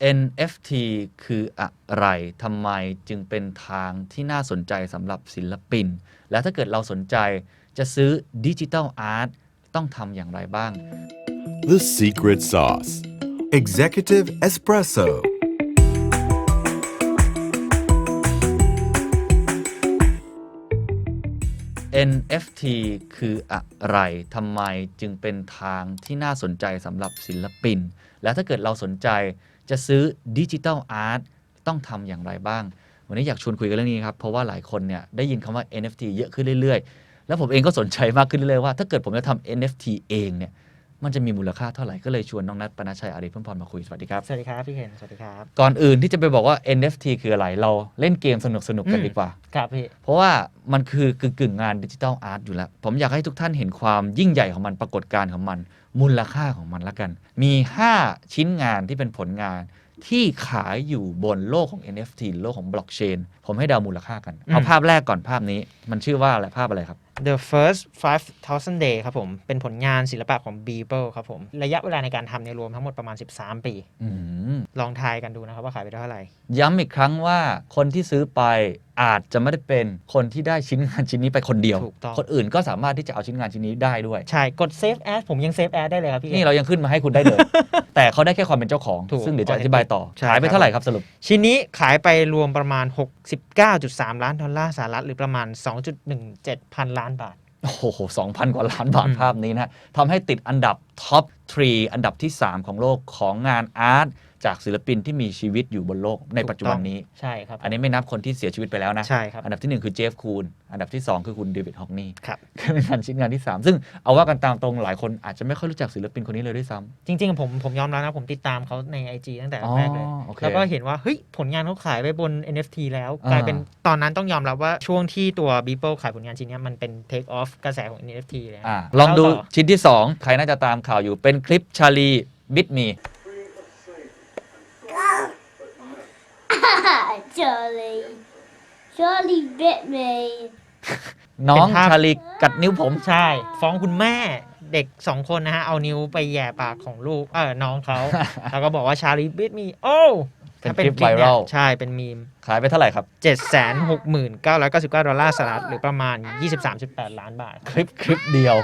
NFT คืออะไรทำไมจึงเป็นทางที่น่าสนใจสำหรับศิลปิน และถ้าเกิดเราสนใจจะซื้อดิจิ t a ลอาร์ตต้องทำอย่างไรบ้าง The secret sauce. Executive Espresso. NFT คืออะไรทำไมจึงเป็นทางที่น่าสนใจสำหรับศิลปิน และถ้าเกิดเราสนใจ จะซื้อดิจิทัลอาร์ตต้องทำอย่างไรบ้าง วันนี้อยากชวนคุยกันเรื่องนี้ครับ เพราะว่าหลายคนเนี่ยได้ยินคำว่า NFT เยอะขึ้นเรื่อย ๆ แล้วผมเองก็สนใจมากขึ้นเรื่อยๆว่าถ้าเกิดผมจะทำ NFT เองเนี่ย มันจะมีมูลค่าเท่าไหร่ก็เลยชวนน้องนัทปนชัยอารีเพิ่มพรมาคุย สวัสดีครับ สวัสดีครับ พี่เคนสวัสดีครับ ก่อนอื่นที่จะไปบอกว่า NFT คืออะไร เราเล่นเกมสนุกๆกันอืมดีกว่า ครับพี่ เพราะว่ามันคือกึ่งกึ่งๆงานดิจิทัลอาร์ตอยู่แล้ว ผมอยากให้ทุกท่านเห็นความยิ่งใหญ่ของมันปรากฏการณ์ของมัน มูลค่าของมันละกัน มี 5 ชิ้นงานที่เป็นผลงานที่ขายอยู่บนโลกของ NFT หรือโลกของบล็อกเชนผมให้เดามูลค่ากัน เอาอืมภาพแรกก่อนภาพนี้ มันชื่อว่าอะไรภาพอะไรครับ The first 5,000 day ครับผม เป็นผลงานศิลปะของ Beeple ครับผม ระยะเวลาในการทำเนี่ยรวมทั้งหมดประมาณ 13 ปี อืมลองทายกันดูนะครับว่าขายไปเท่าไหร่ ย้ำอีกครั้งว่าคนที่ซื้อไปอาจจะไม่ได้เป็นคนที่ได้ชิ้นงานชิ้นนี้ไปคนเดียว ถูกต้อง คนอื่นก็สามารถที่จะเอาชิ้นงานชิ้นนี้ได้ด้วย ใช่ กด save as ผมยัง save as ได้เลยครับพี่นี่เรายังขึ้นมาให้คุณได้เลย แต่เขาได้แค่ความเป็นเจ้าของ ถูกซึ่งเดี๋ยวจะอธิบายต่อ ใช่ขายไปครับเท่าไหร่ครับสรุป ชิ้นนี้ขายไปรวมประมาณ 69.3 ล้านดอลลาร์สหรัฐหรือประมาณ 2.17 พันล้านบาท โอ้โหสองพันกว่าล้านบาทอืมภาพนี้นะทำให้ติดอันดับท็อป3อันดับที่ 3 ของโลกของงานอาร์ต จากศิลปินที่มีชีวิตอยู่บนโลกในปัจจุบันนี้ ใช่ครับ อันนี้ไม่นับคนที่เสียชีวิตไปแล้วนะ ใช่ครับ อันดับที่ 1 คือเจฟคูน อันดับที่ 2 คือคุณเดวิดฮอกนีครับเป็นงานชิ้นงานที่ 3 ซึ่งเอาว่ากันตามตรงหลายคนอาจจะไม่ค่อยรู้จักศิลปินคนนี้เลยด้วยซ้ำจริง ๆ ผมผมยอมรับนะ ผมติดตามเขาใน IG ตั้งแต่อ๋อแรกเลยโอเคแล้วก็เห็นว่าเฮ้ยผลงานเขาขายไปบน NFT แล้วอ่ากลายเป็นตอนนั้นต้องยอมรับว่าช่วงที่ตัว Beeple ขายผลงานชิ้นเนี้ยมันเป็น take off กระแสของ NFT เลยนะอะลองดูเาต่ชิ้นที่ 2 ใครน่าจะตามข่าวอยู่เป็นคลิปชาลีบิดมี Charlie. Charlie bit me. น้องเป็นภาพ ชาลีกัดนิ้วผม ใช่ ฟ้องคุณแม่เด็กสองคนนะฮะ เอานิ้วไปแหย่ปากของลูกเออน้องเขา แล้วก็บอกว่าชาลีบิดมีโอ้เป็นถ้าคลิปย viral ใช่เป็นมีม ขายไปเท่าไหร่ครับ 769,999 ดอลลาร์สหรัฐหรือประมาณ 23.8 ล้านบาท คลิปคลิปเดียว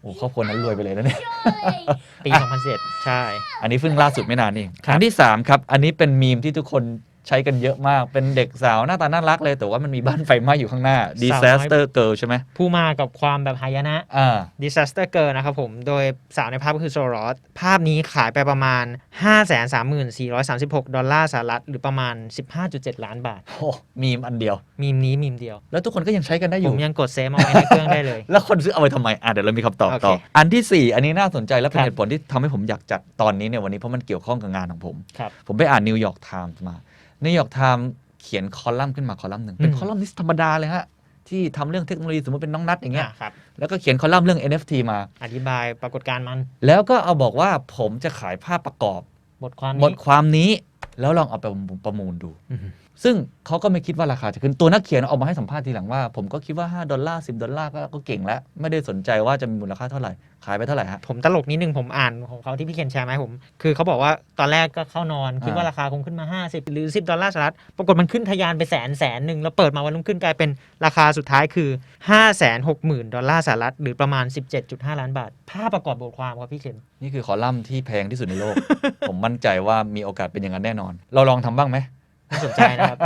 โอ้ครอบครัวนั้นรวยไปเลยนะเนี่ย Charlie. ปี 2007 ใช่ อันนี้เพิ่งล่าสุดไม่นานนี่ครับครั้งที่ 3 ครับ อันนี้เป็นมีมที่ทุกคน ใช้กันเยอะมาก เป็นเด็กสาวหน้าตาน่ารักเลย แต่ว่ามันมีบ้านไฟไหม้อยู่ข้างหน้า disaster girl ใช่ไหมผู้มากับความแบบหายนะ อ่า Disaster Girl นะครับผม โดยสาวในภาพก็คือโซรอสภาพนี้ขายไปประมาณ 534,436 ดอลลาร์สหรัฐ หรือประมาณ 15.7 ล้านบาท โอ้มีมอันเดียว มีมนี้มีมเดียว แล้วทุกคนก็ยังใช้กันได้อผยู่ มยังกดเซฟเอาไว้ในเครื่องได้เลย แล้วคนซื้อเอาไปทำไม อะเดี๋ยวเรามีคำตอบโอเคต่ออันที่ 4 อันนี้น่าสนใจและเป็นครับ เหตุผลที่ทำให้ผมอยากจัดตอนนี้เนี่ยวันนี้เพราะมันเกี่ยวข้องกับงานของผม ครับ ผมไปอ่านนิวยอร์กไทม์มา นิวยอร์กไทม์เขียนคอลัมน์ขึ้นมาคอลัมน์หนึ่งเป็นอืมคอลัมนิสต์ธรรมดาเลยฮะที่ทำเรื่องเทคโนโลยีสมมติเป็นน้องนัดอย่างเงี้ยอะครับแล้วก็เขียนคอลัมน์เรื่อง NFT มา อธิบายปรากฏการณ์มัน แล้วก็เอาบอกว่าผมจะขายภาพประกอบ บทความบนี้ทความนี้ แล้วลองเอาไปประมูลดูอืม ซึ่งเขาก็ไม่คิดว่าราคาจะขึ้นตัวนักเขียนออกมาให้สัมภาษณ์ทีหลังว่า ผมก็คิดว่า 5 ดอลลาร์ 10 ดอลลาร์ก็ก็เก่งแล้ว ไม่ได้สนใจว่าจะมีมูลค่าเท่าไหร่ ขายไปเท่าไหร่ฮะ ผมตลกนิดนึงผมอ่านของเขาที่พี่เคนแชร์มาให้ผม คือเขาบอกว่าตอนแรกก็เข้านอน คิดว่าอ่าราคาคงขึ้นมา 50 หรือ 10 ดอลลาร์สหรัฐปรากฏมันขึ้นทะยานไปแสนแสนหนึ่งแล้วเปิดมาวันรุ่งขึ้นกลายเป็นราคาสุดท้ายคือ 560,000 ดอลลาร์สหรัฐหรือประมาณ 17.5 ล้านบาท ภาพประกอบบทความครับพี่เคนนี่คือคอลัมน์ที่แพงที่สุดในโลก ผมมั่นใจว่ามีโอกาสเป็นอย่างนั้นแน่นอน เราลองทำบ้างไหม น่าสนใจนะครับ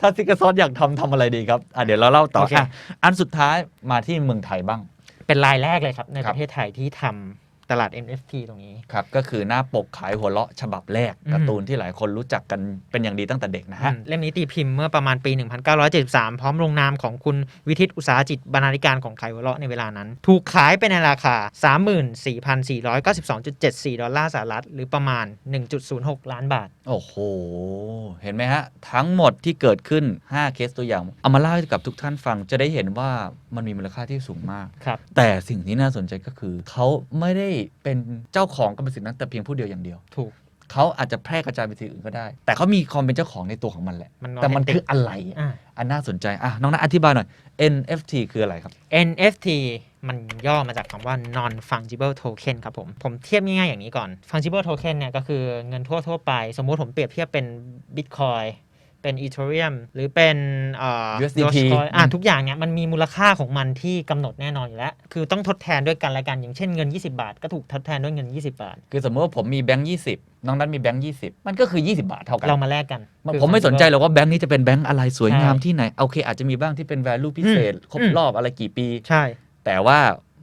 ถ้าซิกเกอร์ซอสอยากทำทำอะไรดีครับอะเดี๋ยวเราเล่าต่อโอเค อะอันสุดท้ายมาที่เมืองไทยบ้าง เป็นรายแรกเลยครับ ในครัปบระเทศไทยที่ทำ ตลาด NFT ตรงนี้ ครับ ก็คือหน้าปกขายหัวเราะฉบับแรกอืมการ์ตูนที่หลายคนรู้จักกันเป็นอย่างดีตั้งแต่เด็กนะฮะอืมเล่มนี้ตีพิมพ์เมื่อประมาณปี 1973 พร้อมลงนามของคุณวิทิตอุตสาหจิตบรรณาธิการของไขหัวเราะในเวลานั้น ถูกขายไปในราคา 34,492.74 ดอลลาร์สหรัฐ หรือประมาณ 1.06 ล้านบาท โอ้โห เห็นไหมฮะ ทั้งหมดที่เกิดขึ้น 5 เคสตัวอย่าง เอามาเล่าให้กับทุกท่านฟังจะได้เห็นว่า มันมีมูลค่าที่สูงมาก ครับ แต่สิ่งที่น่าสนใจก็คือ เขาไม่ได้เป็นเจ้าของกรรมสิทธิ์นั้นแต่เพียงผู้เดียวอย่างเดียว ถูก เขาอาจจะแพร่กระจายไปที่อื่นก็ได้ แต่เขามีความเป็นเจ้าของในตัวของมันแหละ มันแต่มัน authentic คืออะไรอะอะอันน่าสนใจอะน้องนัทอธิบายหน่อย NFT คืออะไรครับ NFT มันย่อมาจากคำว่า non fungible token ครับผม ผมเทียบง่ายๆอย่างนี้ก่อน fungible token เนี่ยก็คือเงินทั่วๆไป สมมุติผมเปรียบเทียบเป็น bitcoin เป็น ethereum หรือเป็นเอ่อ USDT Dogecoin อะอืมทุกอย่างเนี่ยมันมีมูลค่าของมันที่กำหนดแน่นอนอยู่แล้ว คือต้องทดแทนด้วยกันและกันอย่างเช่นเงิน 20 บาท ก็ถูกทดแทนด้วยเงิน 20 บาท คือสมมติว่าผมมีแบงค์ยี่สิบน้องนั้นมีแบงค์ยี่สิบมันก็คือ 20 บาทเท่ากัน เรามาแลกกันมันคือผมไม่สนใจ fungible หรอกว่าแบงค์นี้จะเป็นแบงค์อะไรสวยงามใช่ที่ไหนโอเค อาจจะมีบ้างที่เป็น value พิเศษครบอืมรอบอะไรกี่ปี ใช่ แต่ว่า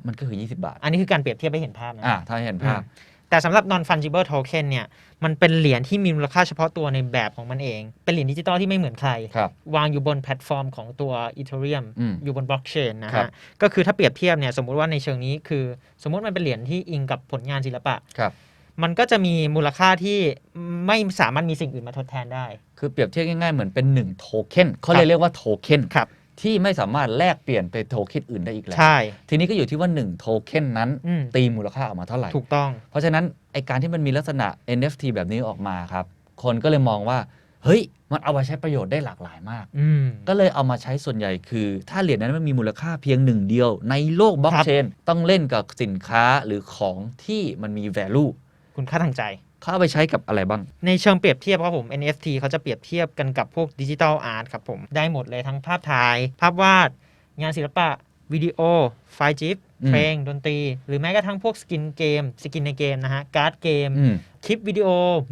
มันก็คือ 20 บาท อันนี้คือการเปรียบเทียบให้เห็นภาพนะ อ่าถ้าให้เห็นภาพ แต่สำหรับ non fungible token เนี่ยมันเป็นเหรียญที่มีมูลค่าเฉพาะตัวในแบบของมันเอง เป็นเหรียญดิจิตอลที่ไม่เหมือนใคร ครับวางอยู่บนแพลตฟอร์มของตัว Ethereum อืมอยู่บนบล็อกเชนนะครัฮะบ ก็คือถ้าเปรียบเทียบเนี่ยสมมุติว่าในเชิงนี้คือ สมมุติมันเป็นเหรียญที่อิงกับผลงานศิลปะ ครับ มันก็จะมีมูลค่าที่ไม่สามารถมีสิ่งอื่นมาทดแทนได้ คือเปรียบเทียบง่ายๆ เหมือนเป็น1โทเค็นเขาเลยเรียกว่าโทเค็นครับ ที่ไม่สามารถแลกเปลี่ยนไปโทเค็นอื่นได้อีกแล้ว ใช่ ทีนี้ก็อยู่ที่ว่า 1 โทเค็นนั้น อืม ตีมูลค่าออกมาเท่าไหร่ ถูกต้อง เพราะฉะนั้นไอการที่มันมีลักษณะ NFT แบบนี้ออกมาครับ คนก็เลยมองว่า เฮ้ย มันเอาไปใช้ประโยชน์ได้หลากหลายมาก อืม ก็เลยเอามาใช้ส่วนใหญ่คือ ถ้าเหรียญนั้นมันมีมูลค่าเพียงหนึ่งเดียว ในโลกบล็อกเชน ต้องเล่นกับสินค้าหรือของที่มันมี value คุณค่าทางใจ เขาเอาไปใช้กับอะไรบ้าง ในเชิงเปรียบเทียบครับผม NFT เขาจะเปรียบเทียบกันกับพวกดิจิทัลอาร์ตครับผม ได้หมดเลยทั้งภาพถ่าย ภาพวาด งานศิลปะ วิดีโอ ไฟล์จิฟอืมเพลง ดนตรี หรือแม้กระทั่งพวกสกินเกม สกินในเกมนะฮะ การ์ดเกม อืม คลิปวิดีโอ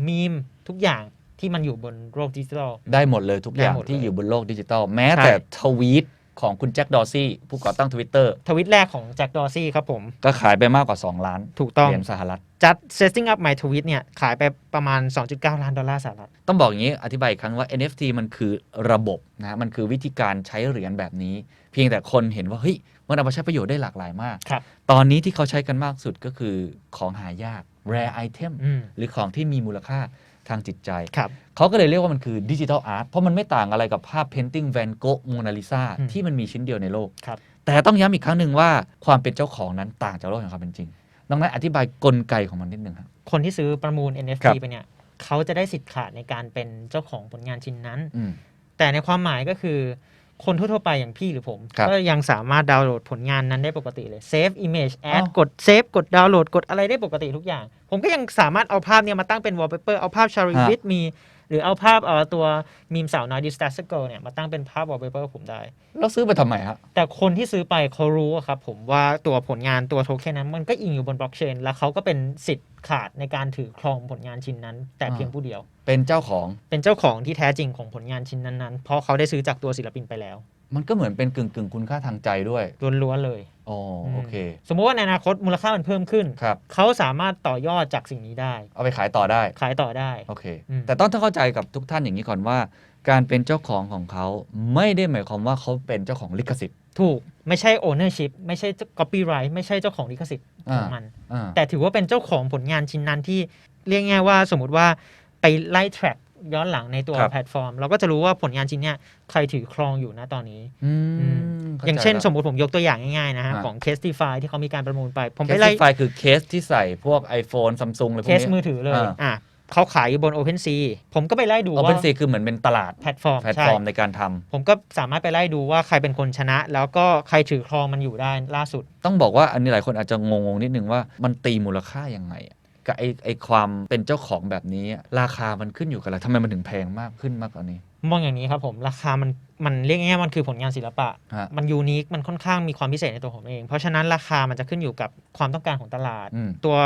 มีม ทุกอย่างที่มันอยู่บนโลกดิจิทัล ได้หมดเลยทุกอย่างได้หมดเลยที่อยู่บนโลกดิจิตอลแม้ใช่แต่ทวีต ของคุณแจ็คดอร์ซี่ผู้ก่อตั้ง Twitter ทวิตแรกของแจ็คดอร์ซี่ครับผม ก็ขายไปมากกว่า 2 ล้านถูกต้องเหรียญสหรัฐจัด setting up my tweet เนี่ย ขายไปประมาณ 2.9 ล้านดอลลาร์สหรัฐ ต้องบอกอย่างนี้อธิบายอีกครั้งว่า NFT มันคือระบบนะฮะมันคือวิธีการใช้เหรียญแบบนี้ เพียงแต่คนเห็นว่า เฮ้ย มันเอามาใช้ประโยชน์ได้หลากหลายมาก ครับ ตอนนี้ที่เขาใช้กันมากสุดก็คือของหายาก rare item อืมหรือของที่มีมูลค่า ทางจิตใจ ครับ เขาก็เลยเรียกว่ามันคือดิจิทัลอาร์ตเพราะมันไม่ต่างอะไรกับภาพเพนติ n งแวนโก h โมนาลิซาอืมที่มันมีชิ้นเดียวในโลก ครับ แต่ต้องย้ำอีกครั้งหนึ่งว่าความเป็นเจ้าของนั้นต่างจากโลกแห่งความเป็นจริงดังนั้นอธิบายกลไกของมันนิดนึงครับ คนที่ซื้อประมูลค NFT รับไปเนี่ยเขาจะได้สิทธิ์ขาดในการเป็นเจ้าของผลงานชิ้นนั้น อืม แต่ในความหมายก็คือ คนทั่วๆไปอย่างพี่หรือผม ครับก็ยังสามารถดาวน์โหลดผลงานนั้นได้ปกติเลย Save Image อ้า Add วกด Save กดดาวน์โหลดกดอะไรได้ปกติทุกอย่าง ผมก็ยังสามารถเอาภาพเนี่ยมาตั้งเป็น wallpaper เอาภาพ Cherry ฮะ with me หรือเอาภาพเอ่อตัวมีมสาวน้อย d i s t a s Girl เนี่ยมาตั้งเป็นภาพ wallpaper ผมได้ แล้วซื้อไปทำไมฮะ แต่คนที่ซื้อไปเขารู้อะครับผมว่าตัวผลงานตัวโทเค็นนั้นมันก็อิงอยู่บนบล็อกเชนแล้วเขาก็เป็นสิทธิ์ขาดในการถือครองผลงานชิ้นนั้น แต่เพียงอ่าผู้เดียว เป็นเจ้าของเป็นเจ้าของที่แท้จริงของผลงานชิ้นนั้นๆเพราะเขาได้ซื้อจากตัวศิลปินไปแล้ว มันก็เหมือนเป็นกึ่งกึ่งๆคุณค่าทางใจด้วย ล้วนๆเลย อ๋อโอเคสมมุติว่าในอนาคตมูลค่ามันเพิ่มขึ้น ครับเขาสามารถต่อยอดจากสิ่งนี้ได้ เอาไปขายต่อได้ ขายต่อได้ โอเค อืม แต่ต้องเข้าใจกับทุกท่านอย่างนี้ก่อนว่า การเป็นเจ้าของของเขาไม่ได้หมายความว่าเขาเป็นเจ้าของลิขสิทธิ์ถูกไม่ใช่ ownership ไม่ใช่ copyright ไม่ใช่เจ้าของลิขสิทธิ์ของมัน อ่าแต่ถือว่าเป็นเจ้าของผลงานชิ้นนั้นที่เรียกง่ายว่าสมมติว่าไปไล่ track ย้อนหลังในตัวครับแพลตฟอร์ม เราก็จะรู้ว่าผลงานชิ้นเนี้ยใครถือครองอยู่นะตอนนี้อือืมข้อย่างเช่นใจละสมมติผมยกตัวอย่างง่ายๆนะฮะอ่า ของ Castify ที่เขามีการประมูลไป ผมเคไปสไล่ไฟล์คือเคสที่ใส่พวก iPhone Samsung อะไรพวเคกสนี้มือถือเลยอ่า อะเขาขายอยู่บน OpenSea ผมก็ไปไล่ดูโอว่าเ n นซีคือเหมือนเป็นตลาดแพลตฟอร์มแพลตใช่ ฟอร์มในการทำ ผมก็สามารถไปไล่ดูว่าใครเป็นคนชนะ แล้วก็ใครถือครองมันอยู่ได้ล่าสุด ต้องบอกว่าอันนี้หลายคนอาจจะงงๆนิดนึงว่ามันตีมูลค่ายังไงอะ กับไอ้ไอ้ความเป็นเจ้าของแบบนี้ ราคามันขึ้นอยู่กับอะไรทำไมมันถึงแพงมากขึ้นมากกว่านี้ มองอย่างนี้ครับผม ราคามันมันเรียกง่ายๆมันคือผลงานศิลปะ ฮะ มันยูนิค มันค่อนข้างมีความพิเศษในตัวผมเอง เพราะฉะนั้นราคามันจะขึ้นอยู่กับความต้องการของตลาด อืม ตัว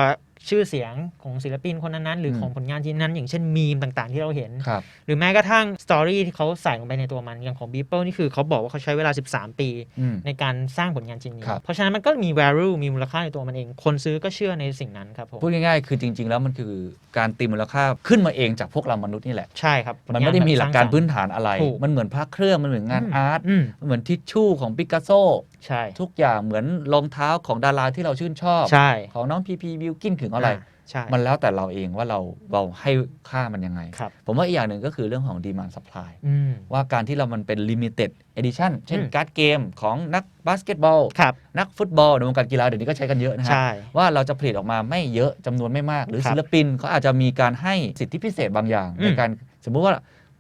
ชื่อเสียงของศิลปินคนนั้นๆหรืออม ของผลงานชิ้นนั้น อย่างเช่นมีมต่างๆ ที่เราเห็น ครับ หรือแม้กระทั่งสตอรี่ที่เขาใส่ลงไปในตัวมัน อย่างของ Beeple นี่คือเขาบอกว่าเขาใช้เวลา 13 ปี อืม ในการสร้างผลงานชิ้นนี้ ครับ เพราะฉะนั้นมันก็มี value มีมูลค่าในตัวมันเอง คนซื้อก็เชื่อในสิ่งนั้นครับผมพูดง่ายๆ คือจริง ๆ แล้วมันคือการตีมูลค่าขึ้นมาเองจากพวกเรามนุษย์นี่แหละ ใช่ครับผลมันงาไม่ได้มีหลักการแบบสพื้นสฐานอะไร ถูก มันเหมือนพระเครื่องมันเหมือนงานอืมอาร์ตอืมมันเหมือนทิชชู่ของปิกัสโซใช่ ทุกอย่างเหมือนรองเท้าของดาราที่เราชื่นชอบใช่ของน้องพีพีบิวกินถึงอะไราใช่มันแล้วแต่เราเองว่าเราเราให้ค่ามันยังไงครับผมว่าอีกอย่างหนึ่งก็คือเรื่องของดีมานส p ายอืมว่าการที่เรามันเป็น limited edition เช่นอืมการ์ดเกมของนักบาสเกตบอลครับนักฟุตบอลในวงการกีฬาเดี๋ยวนี้ก็ใช้กันเยอะนะฮะใช่ว่าเราจะผลิตออกมาไม่เยอะจำนวนไม่มาก หรือครับศิลปินเขาอาจจะมีการให้สิทธิพิเศษบางอย่างอืมในการสมมุติว่า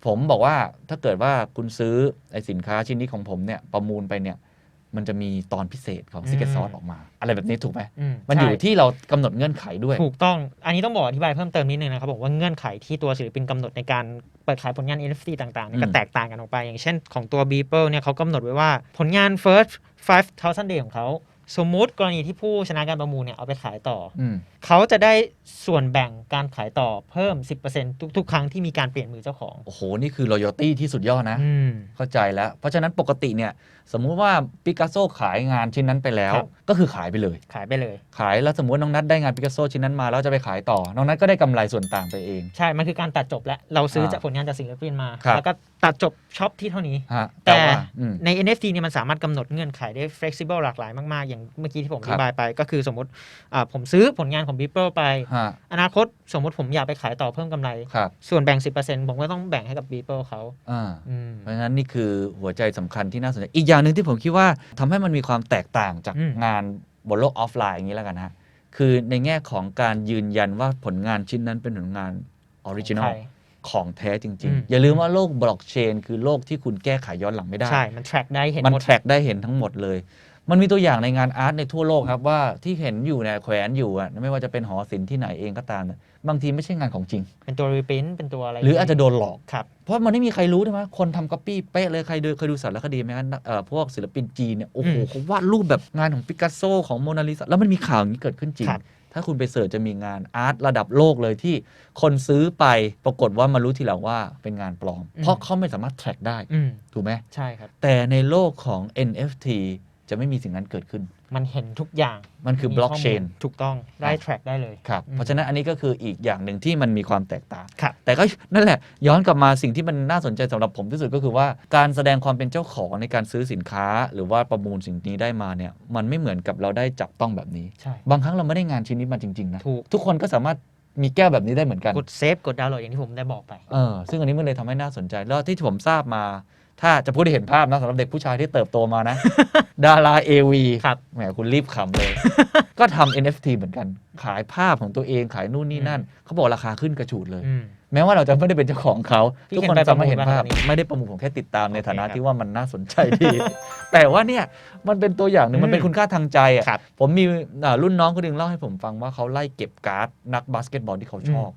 ผมบอกว่าถ้าเกิดว่าคุณซื้อไอสินค้าชิ้นนี้ของผมเนี่ยประมูลไปเนี่ยมันจะมีตอนพิเศษของอืม Secret Sauce ออกมา อะไรแบบนี้ถูกไหมอืมันอยู่ใช่ที่เรากำหนดเงื่อนไขด้วย ถูกต้อง อันนี้ต้องบอกอธิบายเพิ่มเติมนิดนึงนะครับ บอกว่าเงื่อนไขที่ตัวศิลปินกำหนดในการเปิดขายผลงาน NFT ต่างๆเนี่ยก็อืมแตกต่างกันออกไป อย่างเช่นของตัว Beeple เนี่ยเขากำหนดไว้ว่าผลงาน first 5,000 day ของเขา สมมุติกรณีที่ผู้ชนะการประมูลเนี่ยเอาไปขายต่ออืมเขาจะได้ส่วนแบ่งการขายต่อเพิ่ม 10%ทุกๆ ครั้งที่มีการเปลี่ยนมือเจ้าของ โอ้โห นี่คือ loyalty ที่สุดยอดนะ อืม เข้าใจแล้ว เพราะฉะนั้นปกติเนี่ยสมมุติว่าปิกัสโซขายงานชิ้นนั้นไปแล้ว ครับ ก็คือขายไปเลย ขายไปเลย ขายแล้วสมมติว่าน้องนัทได้งานปิกัสโซชิ้นนั้นมาแล้วจะไปขายต่อ น้องนัทก็ได้กำไรส่วนต่างไปเอง ใช่ มันคือการตัดจบแล้ว เราซื้ออ่าจากผลงานจากศิลปินมา ครับ แล้วก็ตัดจบช็อปที่เท่านี้ ฮะแต่ว่าอืมใน NFT เนี่ยมันสามารถกำหนดเงื่อนไขได้ flexible หลากหลายมาก ๆ อย่างเมื่อกี้ที่ผมคอรับธิบายไป ก็คือสมมติอ่าผมซื้อผลงานของ Beeple ไปฮะอนาคตสมมติผมอยากไปขายต่อเพิ่มกำไรครับส่วนแบ่ง 10%ผมก็ต้องแบ่งให้กับ Beeple เขาอ่าอืมเพราะฉะนั้นนี่คือหัวใจสำคัญที่น่าสนใจ อีกอย่างหนึ่งที่ผมคิดว่าทำให้มันมีความแตกต่างจากอืมงานบนโลกออฟไลน์อย่างนี้แล้วกันฮะคือในแง่ของการยืนยันว่าผลงานชิ้นนั้นเป็นผลงานออริจินอลใช่ของแท้จริงอืมๆอย่าลืมว่าโลกบล็อกเชน คือโลกที่คุณแก้ไขย้อนหลังไม่ได้ ใช่ มัน track ได้เห็นมันหมดแทร็กได้เห็นทั้งหมดเลย มันมีตัวอย่างในงานอาร์ตในทั่วโลกครับว่าที่เห็นอยู่เนี่ยแขวนอยู่อะไม่ว่าจะเป็นหอศิลป์ที่ไหนเองก็ตามเนี่ยบางทีไม่ใช่งานของจริง เป็นตัว reprint เป็นตัวอะไรหรืออาจจะโดนหลอก ครับ เพราะมันไม่มีใครรู้ใช่ไหมคนทำก๊อปปี้เป๊ะเลยใครดูเคยดูสารคดีไหมครับเอ่อพวกศิลปินจีนเนี่ยโอ้โหอืมเขาวาดรูปแบบงานของปิกัสโซของโมนาลิซาแล้วมันมีข่าวอย่างนี้เกิดขึ้นจริง ครับ ถ้าคุณไปเสิร์ชจะมีงานอาร์ตระดับโลกเลยที่คนซื้อไปปรากฏว่ามารู้ทีหลังว่าเป็นงานปลอม เพราะเขาไม่สามารถ track ได้อืมถูกไหม ใช่ครับ แต่ในโลกของ NFT จะไม่มีสิ่งนั้นเกิดขึ้น มันเห็นทุกอย่างมันคือมีบล็อกข้เชมูนถูกต้องได้ track ได้เลยครับอืมเพราะฉะนั้นอันนี้ก็คืออีกอย่างหนึ่งที่มันมีความแตกต่างครับแต่ก็นั่นแหละย้อนกลับมาสิ่งที่มันน่าสนใจสำหรับผมที่สุดก็คือว่าการแสดงความเป็นเจ้าของในการซื้อสินค้า หรือว่าประมูลสิ่งนี้ได้มาเนี่ยมันไม่เหมือนกับเราได้จับต้องแบบนี้ใช่บางครั้งเราไม่ได้งานชิ้นนี้มาจริงๆนะถูกทุกคนก็สามารถมีแก้วแบบนี้ได้เหมือนกัน กดเซฟกดดาวน์โหลดอย่างที่ผมได้บอกไป เออ ซึ่งอันนี้มันเลยทำให้น่าสนใจ แล้วที่ผมทราบมา ถ้าจะพูดให้เห็นภาพนะสำหรับเด็กผู้ชายที่เติบโตมานะ ดารา AV ครับ แหมคุณรีบขำเลย ก็ทำ NFT เหมือนกัน ขายภาพของตัวเองขายนู่นนี่นั่น เขาบอกราคาขึ้นกระฉูดเลย อืม แม้ว่าเราจะไม่ได้เป็นเจ้าของเขาพี่ทุกคนเห็นไปสามารถเห็นภาพประมูลมาขนาดนี้ไม่ได้ประมูลผมแค่ติดตามในฐานะโอเคครับที่ว่ามันน่าสนใจดี แต่ว่าเนี่ยมันเป็นตัวอย่างหนึ่งอืมมันเป็นคุณค่าทางใจอะครับผมมีอ่ารุ่นน้องคนหนึ่งเล่าให้ผมฟังว่าเขาไล่เก็บการ์ดนักบาสเกตบอลที่เขาชอบ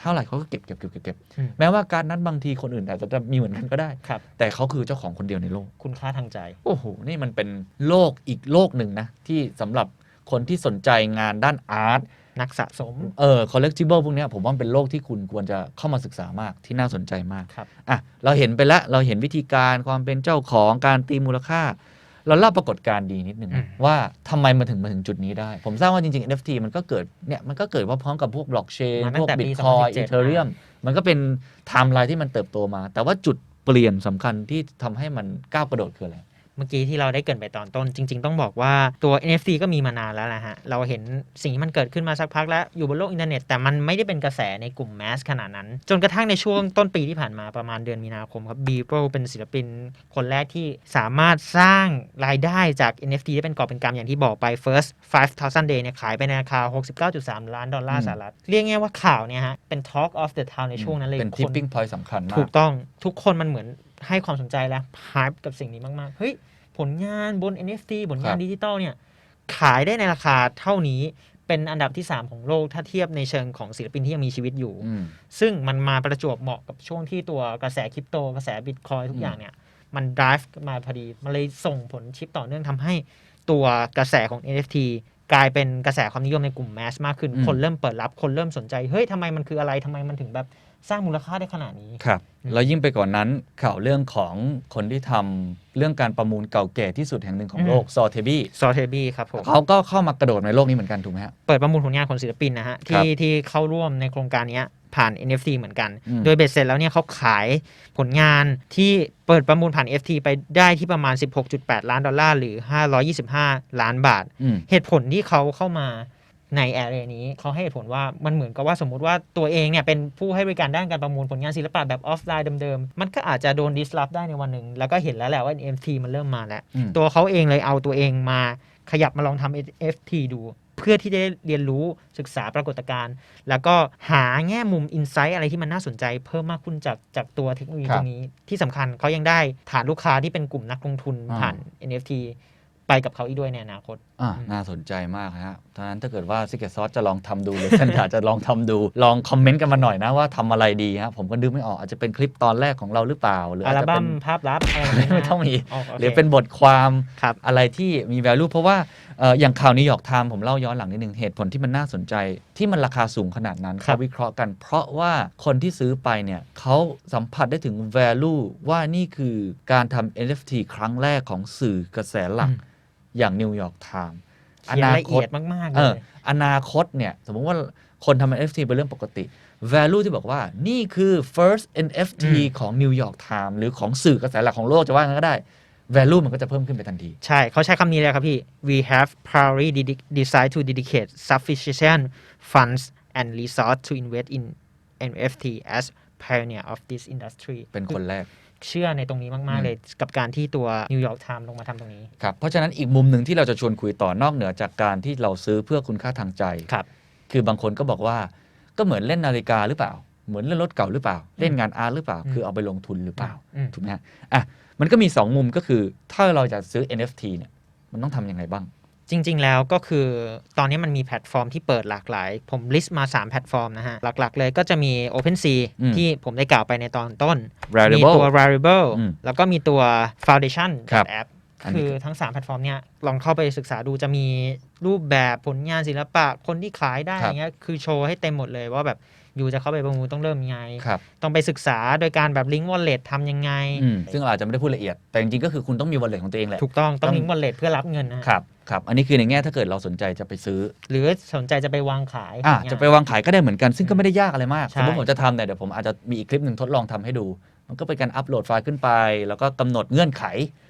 เท่าไหร่เขาก็เก็บเก็บเก็บเก็บเก็บอืมแม้ว่าการนั้นบางทีคนอื่นอาจจะมีเหมือนกันก็ได้ครับแต่เขาคือเจ้าของคนเดียวในโลก คุณค่าทางใจ โอ้โห นี่มันเป็นโลกอีกโลกหนึ่งนะ ที่สำหรับคนที่สนใจงานด้านอาร์ตนักสะสม เออ collectible พวกเนี้ยผมว่ามันเป็นโลกที่คุณควรจะเข้ามาศึกษามากที่น่าสนใจมากครับอะเราเห็นไปแล้วเราเห็นวิธีการความเป็นเจ้าของการตีมูลค่า เราเล่าปรากฏการณ์ดีนิดนึงนะอืมว่าทำไมมาถึงมาถึงจุดนี้ได้ ผมทราบว่าจริงๆ NFT มันก็เกิดเนี่ยมันก็เกิดว่าพร้อมกับพวกบล็อกเชนมาตั้พงวกแต่ปีบิตคอย2017อีเทเรียมมันก็เป็นไทม์ไลน์ที่มันเติบโตมา แต่ว่าจุดเปลี่ยนสำคัญที่ทำให้มันก้าวกระโดดคืออะไร เมื่อกี้ที่เราได้เกรินไปตอนต้น จริง ๆ ต้องบอกว่าตัว NFT ก็มีมานานแล้วนะฮะ เราเห็นสิ่งที่มันเกิดขึ้นมาสักพักแล้ว อยู่บนโลกอินเทอร์เน็ต แต่มันไม่ได้เป็นกระแสในกลุ่มแมสขนาดนั้น จนกระทั่งในช่วงต้นปีที่ผ่านมาประมาณเดือนมีนาคมครับ b ีโปเป็นศิลปินคนแรกที่สามารถสร้างรายได้จาก NFT ได้เป็นกอบเป็นกำอย่างที่บอกไป first 5,000 day เนี่ยขายไปในราคา 69.3 ล้านดอลลาร์อืมสหรัฐเรียกง่ายๆว่าข่าวเนี่ยฮะเป็น talk of the town ในช่วงนั้นเลยเป็นคน tipping point สำคัญมาถูกกต้องทุกคนมันเหมือน ให้ความสนใจแล้วฮาร์ปกับสิ่งนี้มาก ๆ เฮ้ย ผลงานบน NFT ผลงาคนรับดิจิตอลเนี่ย ขายได้ในราคาเท่านี้เป็นอันดับที่ 3 ของโลกถ้าเทียบในเชิงของศิลปินที่ยังมีชีวิตอยู่อืมซึ่งมันมาประจวบเหมาะกับช่วงที่ตัวกระแสคริปโต กระแสบิตคอยทุอืกมอย่างเนี่ย มัน drive มาพอดี มันเลยส่งผลชิปต่อเนื่องทำให้ตัวกระแสของ NFT กลายเป็นกระแสความนิยมในกลุ่มแมสมากขึ้น คนเริ่มเปิดรับ คนเริ่มสนใจ เฮ้ยทำไมมันคืออะไรทำไมมันถึงแบบ สร้างมูลค่าได้ขนาดนี้ ครับอืมแล้วยิ่งไปกว่านนั้นข่าวเรื่องของคนที่ทำเรื่องการประมูลเก่าแก่ที่สุดแห่งหนึ่งของโลกซอเทบี้ซอเทบี้ครับผม เขาก็เข้ามากระโดดในโลกนี้เหมือนกันถูกไหมฮะ เปิดประมูลผลงานของศิลปินนะฮะครับที่ที่เข้าร่วมในโครงการเนี้ยผ่าน NFT เหมือนกัน อืม โดยเบ็ดเสร็จแล้วเนี่ยเขาขายผลงานที่เปิดประมูลผ่าน NFT ไปได้ที่ประมาณ 16.8 ล้านดอลลาร์หรือ 525 ล้านบาท อืม เหตุผลที่เขาเข้ามา ในแอเรียนี้เขาให้เหตุผลว่ามันเหมือนกับว่าสมมุติว่าตัวเองเนี่ยเป็นผู้ให้บริการด้านการประมูลผลงานศิลปะแบบออฟไลน์เดิมๆ มันก็อาจจะโดนดิสลอฟได้ในวันหนึ่ง แล้วก็เห็นแล้วแหละว่า NFT มันเริ่มมาแล้วอืมตัวเขาเองเลยเอาตัวเองมาขยับมาลองทำ NFT ดู เพื่อที่ได้เรียนรู้ศึกษาปรากฏการณ์ แล้วก็หาแง่มุมอินไซต์อะไรที่มันน่าสนใจเพิ่มมากขึ้นจากจากตัวเทคโนโลยีครับตรงนี้ที่สำคัญเขายังได้ฐานลูกค้าที่เป็นกลุ่มนักลงทุนอ่าผ่าน NFT ไปกับเขาอีกด้วยในอนาคต อ่าอืมน่าสนใจมากฮะเพราะฉะนั้นถ้าเกิดว่า Secret Sauce จะลองทำดูหรือท่านอยากจะลองทำดู ลองคอมเมนต์กันมาหน่อยนะว่าทำอะไรดีฮะผมก็นึกไม่ออกอาจจะเป็นคลิปตอนแรกของเราหรือเปล่า หรืออัอาจลจะบั้เป็นมภาพลับอะไรแบบนี้นะไม่ต้องมีอ๋อโคหรือเป็นบทความครับอะไรที่มี value เพราะว่าเอ่ออย่างข่าวนิวยอร์กไทม์ผมเล่าย้อนหลังนิดนึงเหตุผลที่มันน่าสนใจ ที่มันราคาสูงขนาดนั้นครัเขาบวิเคราะห์กัน เพราะว่าคนที่ซื้อไปเนี่ยเขาสัมผัสได้ถึง value ว่านี่คือการทำ NFT ครั้งแรกของสื่อกระแสหลัก อืมอย่างนิวยอร์กไทม์เขียนละเอียดมากๆเอเลอยอนาคตเนี่ย สมมติว่าคนทำ NFT เป็นเรื่องปกติ value ที่บอกว่านี่คือ first NFT อืมของ New York Times หรือของสื่อกระแสหลักของโลกจะว่างั้นก็ได้ value มันก็จะเพิ่มขึ้นไปทันที ใช่ เขาใช้คำนี้เลยครับพี่ we have proudly dedi- decided to dedicate sufficient funds and resource to invest in NFT as pioneer of this industry เป็นคนแรก เชื่อในตรงนี้มาก ๆ เลยกับการที่ตัว New York Times ลงมาทำตรงนี้ครับเพราะฉะนั้นอีกมุมหนึ่งที่เราจะชวนคุยต่อนอกเหนือจากการที่เราซื้อเพื่อคุณค่าทางใจครับ คือบางคนก็บอกว่าก็เหมือนเล่นนาฬิกาหรือเปล่า เหมือนเล่นรถเก่าหรือเปล่า เล่นงานอาร์ตหรือเปล่าอืมคือเอาไปลงทุนหรือเปล่าอืมถูกไหมฮะอะมันก็มี 2 มุมก็คือถ้าเราจะซื้อ NFT เนี่ยมันต้องทำยังไงบ้าง จริง ๆ แล้วก็คือตอนนี้มันมีแพลตฟอร์มที่เปิดหลากหลาย ผมลิสต์มา 3 แพลตฟอร์มนะฮะ หลัก ๆ เลยก็จะมี OpenSea อืมที่ผมได้กล่าวไปในตอนต้น มี Rarible ตัว Rarible อืมแล้วก็มีตัว Foundation ครับแอป อันนี้ คือทั้ง 3 แพลตฟอร์มเนี่ยลองเข้าไปศึกษาดูจะมีรูปแบบผลงานศิลปะคนที่ขายได้ครัอบย่างเงี้ยคือโชว์ให้เต็มหมดเลยว่าแบบอยู่จะเข้าไปประมูลต้องเริ่มยังไง ครับ ต้องไปศึกษาโดยการแบบลิงก์วอลเล็ตทำยังไง อืมซึ่งเราอาจจะไม่ได้พูดละเอียด แต่จริงๆก็คือคุณต้องมี wallet ของตัวเองแหละ ถูกต้องต้อต้องงลิงก์วอลเล็ตเพื่อรับเงินนะฮะ ครับ ครับอันนี้คือในแง่ถ้าเกิดเราสนใจจะไปซื้อหรือสนใจจะไปวางขายอะอย่างเงี้ย จะไปวางขายก็ได้เหมือนกันซึ่งก็ไม่ได้ยากอะไรมากใช่ สมมติผมจะทำเนี่ยเดี๋ยวผมอาจจะมีอีกคลิปหนึ่งทดลองทำให้ดู มันก็เป็นการอัปโหลดไฟล์ขึ้นไป แล้วก็กำหนดเงื่อนไข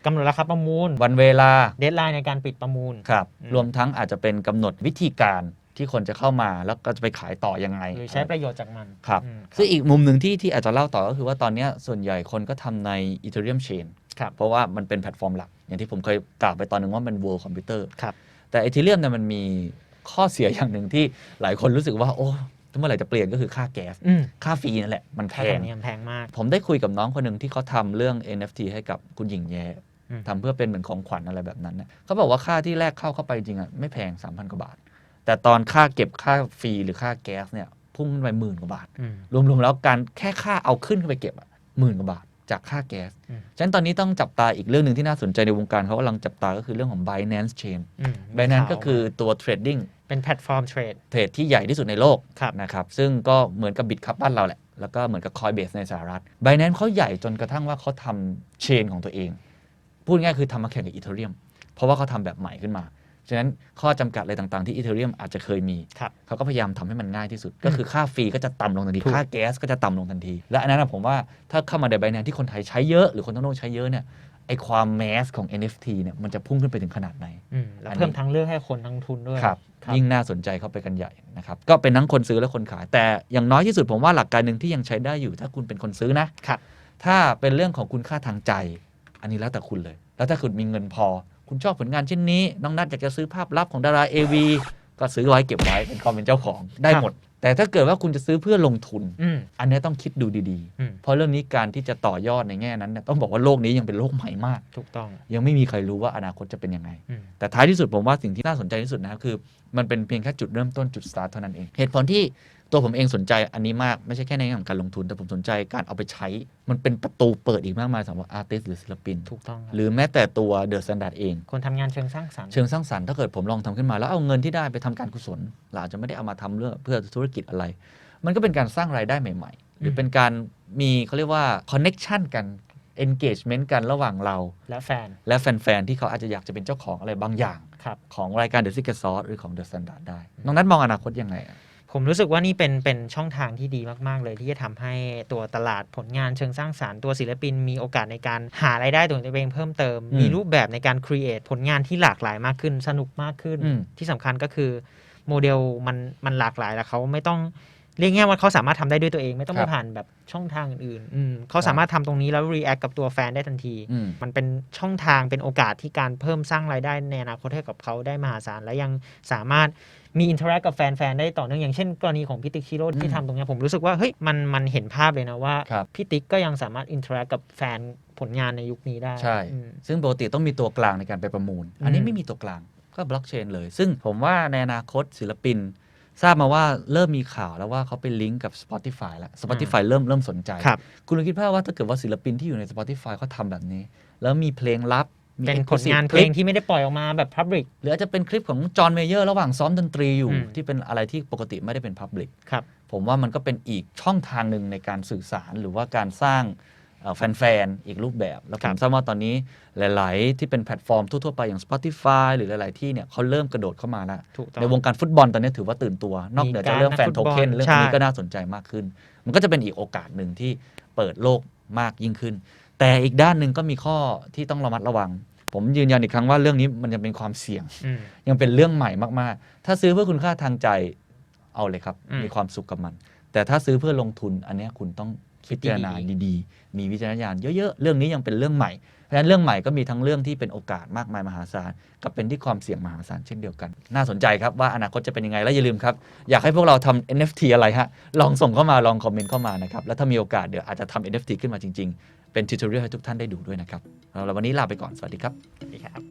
กำหนดราคาประมูลวันเวลา เดทไลน์ในการปิดประมูล ครับ อืม รวมทั้งอาจจะเป็นกำหนดวิธีการที่คนจะเข้ามาแล้วก็จะไปขายต่อยังไง หรือใช้ประโยชน์จากมันครับ อืมซึ่งอีกมุมหนึ่งที่ที่อาจจะเล่าต่อก็คือว่าตอนเนี้ยส่วนใหญ่คนก็ทำใน Ethereum Chain ครับ เพราะว่ามันเป็นแพลตฟอร์มหลัก อย่างที่ผมเคยกล่าวไปตอนหนึ่งว่ามัน World Computer ครับแต่ Ethereum เนี่ยมันมีข้อเสียอย่างหนึ่งที่หลายคนรู้สึกว่า โอ้เมื่อไหร่จะเปลี่ยนก็คือค่าแก๊สอืมค่าฟรีนั่นแหละ มันแพค่าธรงรมเนียมแพงมาก ผมได้คุยกับน้องคนหนึ่งที่เขาทำเรื่อง NFT ให้กับคุณหญิงแย้อืมทำเพื่อเป็นเหมือนของขวัญอะไรแบบนั้นนะเขาบอกว่าค่าที่แรกเข้าเข้าไปจริงอะไม่แพง 3,000 กว่าบาท แต่ตอนค่าเก็บค่าฟรีหรือค่าแก๊สเนี่ยพุ่งขึ้นไปหมื่นกว่าบาทอืมรวมๆแล้วการแค่ค่าเอาขึ้นไปเก็บอะหมื่นกว่าบาท จากค่าแก๊สอืมฉะนั้นตอนนี้ต้องจับตาอีกเรื่องหนึ่งที่น่าสนใจในวงการเขากำลังจับตาก็คือเรื่องของ Binance Chain อืม Binance มีข่าวก็คือตัว trading เป็นแพลตฟอร์มเทรดเทรดที่ใหญ่ที่สุดในโลกครับนะครับ ซึ่งก็เหมือนกับบิตคัพบ้านเราแหละ แล้วก็เหมือนกับ Coinbase ในสหรัฐ Binance เขาใหญ่จนกระทั่งว่าเขาทำเชนของตัวเอง พูดง่ายๆคือทำมาแข่งกับ Ethereum เพราะว่าเขาทำแบบใหม่ขึ้นมา ฉะนั้นข้อจำกัดอะไรต่างๆที่ Ethereum อาจจะเคยมีครับเขาก็พยายามทำให้มันง่ายที่สุด ก็คือค่าฟรีก็จะต่ำลงทันทีถูกค่าแก๊สก็จะต่ำลงทันที และอันนั้นนะผมว่าถ้าเข้ามาในไบแนนที่คนไทยใช้เยอะ หรือคนทั้งโลกใช้เยอะเนี่ยไอความแมสของ NFT เนี่ยมันจะพุ่งขึ้นไปถึงขนาดไหนอืมแล้วอันนี้เพิ่มทางเลือกให้คนทั้งทุนด้วยครับครับยิ่งน่าสนใจเข้าไปกันใหญ่นะครับ ก็เป็นทั้งคนซื้อและคนขาย แต่อย่างน้อยที่สุดผมว่าหลักการหนึ่งที่ยังใช้ได้อยู่ ถ้าคุณเป็นคนซื้อนะครับถ้าเป็นเรื่องของคุณค่าทางใจ อันนี้แล้วแต่คุณเลย แล้วถ้าคุณมีเงินพอ คุณชอบผลงานเช่นนี้ น้องนัทอยากจะซื้อภาพลับของดาราเอวีก็ซื้อไว้เก็บไว้เป็นความเป็นเจ้าของได้หมด แต่ถ้าเกิดว่าคุณจะซื้อเพื่อลงทุน อืม อันนี้ต้องคิดดูดีอืม ๆ เพราะเรื่องนี้การที่จะต่อยอดในแง่นั้นเนี่ยต้องบอกว่าโลกนี้ยังเป็นโลกใหม่มาก ถูกต้องยังไม่มีใครรู้ว่าอนาคตจะเป็นยังไง อืมแต่ท้ายที่สุดผมว่าสิ่งที่น่าสนใจที่สุดนะครับคือ มันเป็นเพียงแค่จุดเริ่มต้นจุดสตาร์ทเท่านั้นเอง เหตุผลที่ ตัวผมเองสนใจอันนี้มากไม่ใช่แค่ในแง่ของการลงทุน แต่ผมสนใจการเอาไปใช้ มันเป็นประตูเปิดอีกมากมายสำหรับอาร์ติสหรือศิลปิน ถูกต้องครับหรือแม้แต่ตัวเดอะสแตนดาร์ดเอง คนทำงานเชิงสร้างสรรค์เชิงสร้างสรรค์ถ้าเกิดผมลองทำขึ้นมา แล้วเอาเงินที่ได้ไปทำการกุศลเราอาจจะไม่ได้เอามาทำเรื่องเพื่อธุรกิจอะไร มันก็เป็นการสร้างรายได้ใหม่ ๆ หรือเป็นการมีเขาเรียกว่าคอนเน็ชันกัน engagement กันระหว่างเรา และแฟนและแฟน ๆ ที่เขาอาจจะอยากจะเป็นเจ้าของอะไรบางอย่าง ครับ ของรายการ The Secret Sauce หรือของ The Standard ได้น้องนัทมองอนาคตยังไงอะ ผมรู้สึกว่านี่เป็นเป็นช่องทางที่ดีมาก ๆ เลยที่จะทำให้ตัวตลาดผลงานเชิงสร้างสารรค์ตัวศิลปิน มีโอกาสในการหารายได้ตัวเองเพิ่มเติมอืมมีรูปแบบในการครีเอทผลงานที่หลากหลายมากขึ้น สนุกมากขึ้นอืมที่สำคัญก็คือโมเดลมันมันหลากหลายแล้วเขาไม่ต้อง เรียกง่ายว่าเขาสามารถทำได้ด้วยตัวเองไม่ต้องครัมาบผ่านแบบช่องทางอื่นๆอืมเขาสามารถทำตรงนี้แล้ว react กับตัวแฟนได้ทันทีอืมมันเป็นช่องทางเป็นโอกาสที่การเพิ่มสร้างรายได้ในอนาคตให้กับเขาได้มหาศาลและยังสามารถมีอินเทอร์แอคกับแฟน ๆ ได้ต่อเนื่องอย่างเช่นกรณีของพี่ติ๊กชิโร่ที่ทำตรงเนี้ยผมรู้สึกว่าเฮ้ยมันมันเห็นภาพเลยนะว่าครับพี่ติ๊กก็ยังสามารถอินเทอร์แอคกับแฟนผลงานในยุคนี้ได้ใช่อืมซึ่งปกติต้องมีตัวกลางในการไปประมูล อันนี้อืมไม่มีตัวกลางก็บล็อกเชนเลย ซึ่งผมว่าในอนาคตศิลปิน ทราบมาว่าเริ่มมีข่าวแล้วว่าเขาไปลิงก์กับ Spotify แล้ว Spotify เริ่มเริ่มสนใจ ครับ คุณลองคิดภาพว่าถ้าเกิดว่าศิลปินที่อยู่ใน Spotify เขาทำแบบนี้ แล้วมีเพลงลับมี เป็นผล exclusive งานเพลงที่ไม่ได้ปล่อยออกมาแบบ Public หรืออาจจะเป็นคลิปของจอห์นเมเยอร์ระหว่างซ้อมดนตรีอยู่อืม ที่เป็นอะไรที่ปกติไม่ได้เป็น Public ครับ ผมว่ามันก็เป็นอีกช่องทางหนึ่งในการสื่อสารหรือว่าการสร้างเอ่อ แฟนๆ อีกรูปแบบ แล้วผครัมบทราบว่าตอนนี้หลาย ๆ ที่เป็นแพลตฟอร์มทั่ว ๆ ไปอย่าง Spotify หรือหลาย ๆ ที่เนี่ยเขาเริ่มกระโดดเข้ามาแล้วถูกต้องในวงการฟุตบอลตอนนี้ถือว่าตื่นตัว นอกเหนือจากเรื่องแฟนโทเค็นมีการนักฟุตบอลเรื่องใช่นี้ก็น่าสนใจมากขึ้น มันก็จะเป็นอีกโอกาสหนึ่งที่เปิดโลกมากยิ่งขึ้น แต่อีกด้านหนึ่งก็มีข้อที่ต้องระมัดระวัง ผมยืนยันอีกครั้งว่าเรื่องนี้มันยังเป็นความเสี่ยงอืมยังเป็นเรื่องใหม่มาก ๆ ถ้าซื้อเพื่อคุณค่าทางใจเอาเลยครับอืมมีความสุขกับมัน แต่ถ้าซื้อเพื่อลงทุนอันเนี้ยคุณต้อง พิจารณาดีๆ มีวิจารณญาณเยอะๆ เรื่องนี้ยังเป็นเรื่องใหม่ เพราะฉะนั้นเรื่องใหม่ก็มีทั้งเรื่องที่เป็นโอกาสมากมายมหาศาล กับเป็นที่ความเสี่ยงมหาศาลเช่นเดียวกัน น่าสนใจครับว่าอนาคตจะเป็นยังไง และอย่าลืมครับ อยากให้พวกเราทำ NFT อะไรฮะ ลองส่งเข้ามา ลองคอมเมนต์เข้ามานะครับ แล้วถ้ามีโอกาสเดี๋ยวอาจจะทำ NFT ขึ้นมาจริงๆ เป็นทิวทอเรียลให้ทุกท่านได้ดูด้วยนะครับแล้ววันนี้ลาไปก่อน สวัสดีครับสวัสดีครับ